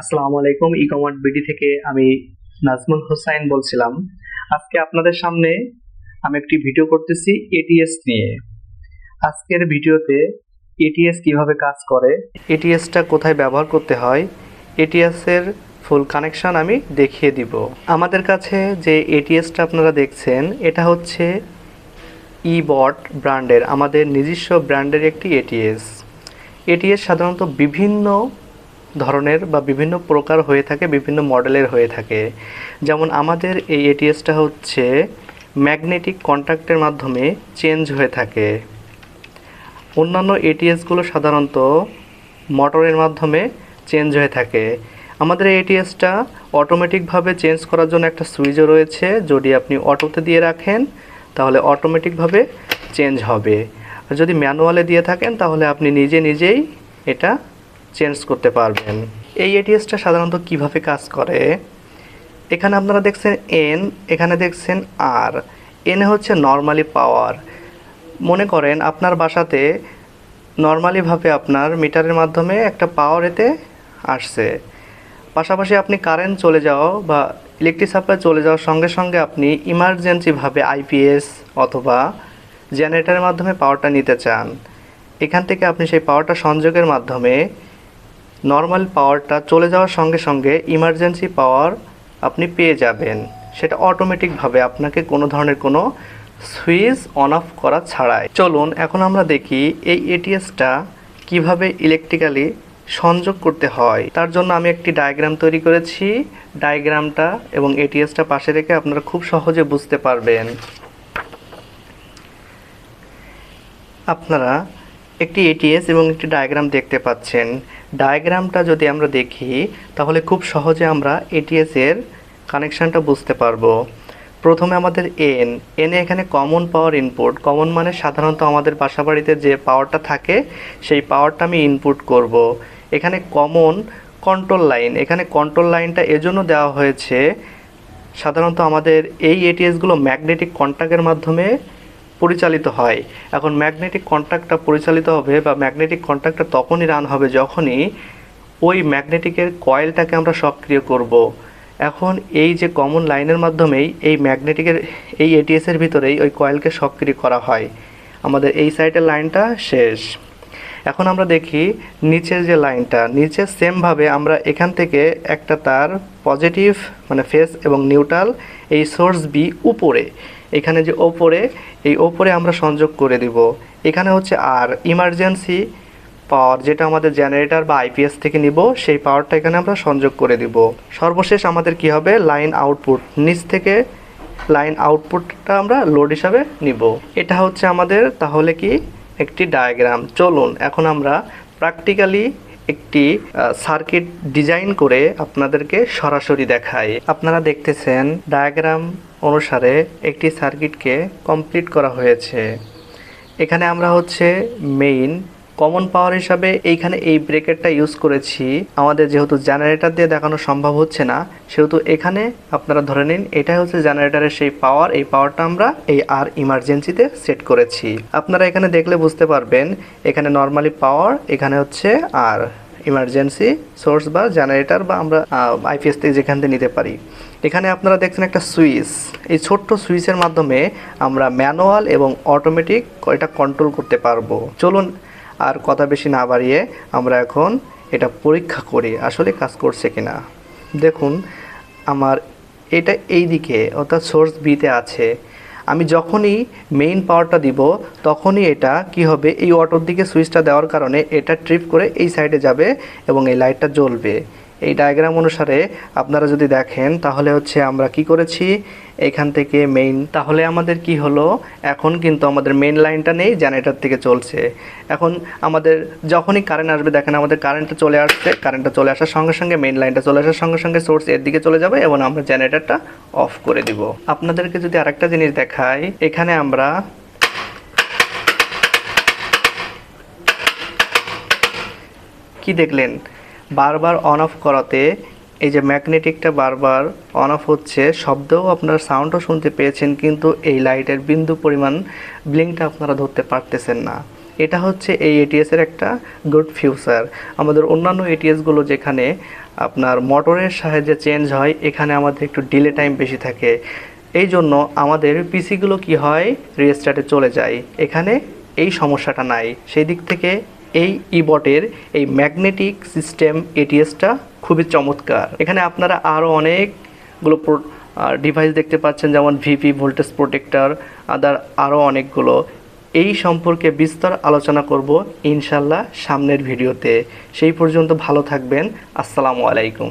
আসসালামু আলাইকুম ই কমার্ট বিডি থেকে আমি নাজমুল হোসাইন বলছিলাম। আজকে আপনাদের সামনে আমি একটি ভিডিও করতেছি এটিএস নিয়ে। আজকের ভিডিওতে এটিএস কীভাবে কাজ করে এটিএসটা কোথায় ব্যবহার করতে হয় এটিএস এর ফুল কানেকশন আমি দেখিয়ে দিব। আমাদের কাছে যে এটিএসটা আপনারা দেখছেন, এটা হচ্ছে ই বট ব্র্যান্ডের আমাদের নিজস্ব ব্র্যান্ডের একটি এটিএস এটিএস সাধারণত বিভিন্ন ধরনের বা বিভিন্ন প্রকার হয়ে থাকে, বিভিন্ন মডেলের হয়ে থাকে। যেমন আমাদের এই এটিএসটা হচ্ছে ম্যাগনেটিক কন্ট্যাক্টের মাধ্যমে চেঞ্জ হয়ে থাকে। অন্যান্য এটিএসগুলো সাধারণত মোটরের মাধ্যমে চেঞ্জ হয়ে থাকে। আমাদের এই এটিএসটা অটোমেটিকভাবে চেঞ্জ করার জন্য একটা সুইচও রয়েছে। যদি আপনি অটোতে দিয়ে রাখেন, তাহলে অটোমেটিকভাবে চেঞ্জ হবে। আর যদি ম্যানুয়ালে দিয়ে থাকেন, তাহলে আপনি নিজে নিজেই এটা চেঞ্জ করতে পারবেন। এই এটিএসটা সাধারণত কীভাবে কাজ করে? এখানে আপনারা দেখছেন এন এখানে দেখছেন আর এন হচ্ছে নর্মালি পাওয়ার মনে করেন আপনার বাসাতে নর্মালিভাবে আপনার মিটারের মাধ্যমে একটা পাওয়ার এতে আসছে। পাশাপাশি আপনি কারেন্ট চলে যাওয়া বা ইলেকট্রিক সাপ্লাই চলে যাওয়ার সঙ্গে সঙ্গে আপনি ইমার্জেন্সিভাবে আইপিএস অথবা জেনারেটরের মাধ্যমে পাওয়ারটা নিতে চান। এখান থেকে আপনি সেই পাওয়ারটা সংযোগের মাধ্যমে নর্মাল পাওয়ারটা চলে যাওয়ার সঙ্গে সঙ্গে ইমার্জেন্সি পাওয়ার আপনি পেয়ে যাবেন। সেটা অটোমেটিকভাবে আপনাকে কোনো ধরনের কোনো সুইচ অন অফ করা ছাড়াই। চলুন, এখন আমরা দেখি এই এটিএসটা কীভাবে ইলেকট্রিক্যালি সংযোগ করতে হয়। তার জন্য আমি একটি ডায়াগ্রাম তৈরি করেছি। ডায়াগ্রামটা এবং এটিএসটা পাশে রেখে আপনারা খুব সহজে বুঝতে পারবেন। আপনারা একটি এটিএস এবং একটি ডায়াগ্রাম দেখতে পাচ্ছেন। ডায়াগ্রামটা যদি আমরা দেখি, তাহলে খুব সহজে আমরা এটিএস এর কানেকশানটা বুঝতে পারব। প্রথমে আমাদের এন এনে এখানে কমন পাওয়ার ইনপুট কমন মানে সাধারণত আমাদের বাসা বাড়িতে যে পাওয়ারটা থাকে, সেই পাওয়ারটা আমি ইনপুট করব। এখানে কমন কন্ট্রোল লাইন এখানে কন্ট্রোল লাইনটা এজন্য দেওয়া হয়েছে, সাধারণত আমাদের এই এটিএসগুলো ম্যাগনেটিক কন্ট্যাক্টের মাধ্যমে পরিচালিত হয়। এখন ম্যাগনেটিক কন্ট্যাক্টটা পরিচালিত হবে বা ম্যাগনেটিক কন্ট্যাক্টটা তখনই রান হবে যখনই ওই ম্যাগনেটিকের কয়েলটাকে আমরা সক্রিয় করব। এখন এই যে কমন লাইনের মাধ্যমেই এই ম্যাগনেটিকের এই এটিএসের ভিতরেই ওই কয়েলকে সক্রিয় করা হয়। আমাদের এই সাইডের লাইনটা শেষ। এখন আমরা দেখি নিচের যে লাইনটা নিচে সেমভাবে আমরা এখান থেকে একটা তার পজিটিভ মানে ফেস এবং নিউট্রাল এই সোর্স বি উপরে। এখানে যে ওপরে, এই ওপরে আমরা সংযোগ করে দিব। এখানে হচ্ছে আর ইমার্জেন্সি পাওয়ার যেটা আমাদের জেনারেটর বা আইপিএস থেকে নিব, সেই পাওয়ারটা এখানে আমরা সংযোগ করে দিব। সর্বশেষ আমাদের কি হবে? লাইন আউটপুট নিচ থেকে লাইন আউটপুটটা আমরা লোড হিসাবে নিব। এটা হচ্ছে আমাদের, তাহলে কি? একটি ডায়াগ্রাম চলুন, এখন আমরা প্র্যাকটিক্যালি একটি সার্কিট ডিজাইন করে আপনাদেরকে সরাসরি দেখায় আপনারা দেখতেছেন ডায়াগ্রাম অনুসারে একটি সার্কিটকে কমপ্লিট করা হয়েছে। এখানে আমরা হচ্ছে মেইন কমন পাওয়ার হিসাবে এইখানে এই ব্রেকেটটা ইউজ করেছি। আমাদের যেহেতু জেনারেটর দিয়ে দেখানো সম্ভব হচ্ছে না, সেহেতু এখানে আপনারা ধরে নিন, এটাই হচ্ছে জেনারেটরের সেই পাওয়ার এই পাওয়ারটা আমরা এই আর ইমার্জেন্সিতে সেট করেছি। আপনারা এখানে দেখলে বুঝতে পারবেন, এখানে নর্মালি পাওয়ার এখানে হচ্ছে আর ইমার্জেন্সি সোর্স বা জেনারেটর বা আমরা আইপিএস থেকে যেখান থেকে নিতে পারি। এখানে আপনারা দেখছেন একটা সুইচ এই ছোট্ট সুইচের মাধ্যমে আমরা ম্যানুয়াল এবং অটোমেটিক এটা কন্ট্রোল করতে পারব। চলুন আর কথা বেশি না বাড়িয়ে আমরা এখন এটা পরীক্ষা করি, আসলে কাজ করছে কিনা। দেখুন, আমার এটা এই দিকে অর্থাৎ সোর্স বিতে আছে। আমি যখনই মেইন পাওয়ারটা দিব, তখনই এটা কি হবে? এই অটোর দিকে সুইচটা দেওয়ার কারণে এটা ট্রিপ করে এই সাইডে যাবে এবং এই লাইটটা জ্বলবে। এই ডায়াগ্রাম অনুসারে আপনারা যদি দেখেন, তাহলে হচ্ছে আমরা কি করেছি? এখান থেকে মেইন তাহলে আমাদের কি হলো? এখন কিন্তু আমাদের মেইন লাইনটা নেই জেনারেটর থেকে চলছে। এখন আমাদের যখনই কারেন্ট আসবে, দেখেন আমাদের কারেন্টটা চলে আসছে কারেন্টটা চলে আসার সঙ্গে সঙ্গে মেইন লাইনটা চলে আসার সঙ্গে সঙ্গে সোর্স এর দিকে চলে যাবে এবং আমরা জেনারেটরটা অফ করে দিব। আপনাদেরকে যদি আরেকটা জিনিস দেখাই, এখানে আমরা কি দেখলেন? বারবার অন অফ করাতে, এই যে ম্যাগনেটিকটা বারবার অন অফ হচ্ছে, শব্দও আপনার সাউন্ডও শুনতে পেয়েছেন, কিন্তু এই লাইটের বিন্দু পরিমাণ ব্লিংটা আপনারা ধরতে পারতেছেন না। এটা হচ্ছে এই এটিএসের একটা গুড ফিউচার আমাদের অন্যান্য এটিএসগুলো যেখানে আপনার মোটরের সাহায্যে চেঞ্জ হয়, এখানে আমাদের একটু ডিলে টাইম বেশি থাকে। এই জন্য আমাদের পিসিগুলো কি হয়? রিস্টার্টে চলে যায়। এখানে এই সমস্যাটা নাই। সেই দিক থেকে এই ইবটের এই ম্যাগনেটিক সিস্টেম এটিএসটা খুবই চমৎকার। এখানে আপনারা আরও অনেকগুলো ডিভাইস দেখতে পাচ্ছেন, যেমন ভিপি ভোল্টেজ প্রোটেক্টর আদার আরও অনেকগুলো। এই সম্পর্কে বিস্তর আলোচনা করব ইনশাল্লাহ সামনের ভিডিওতে। সেই পর্যন্ত ভালো থাকবেন। আসসালামু আলাইকুম।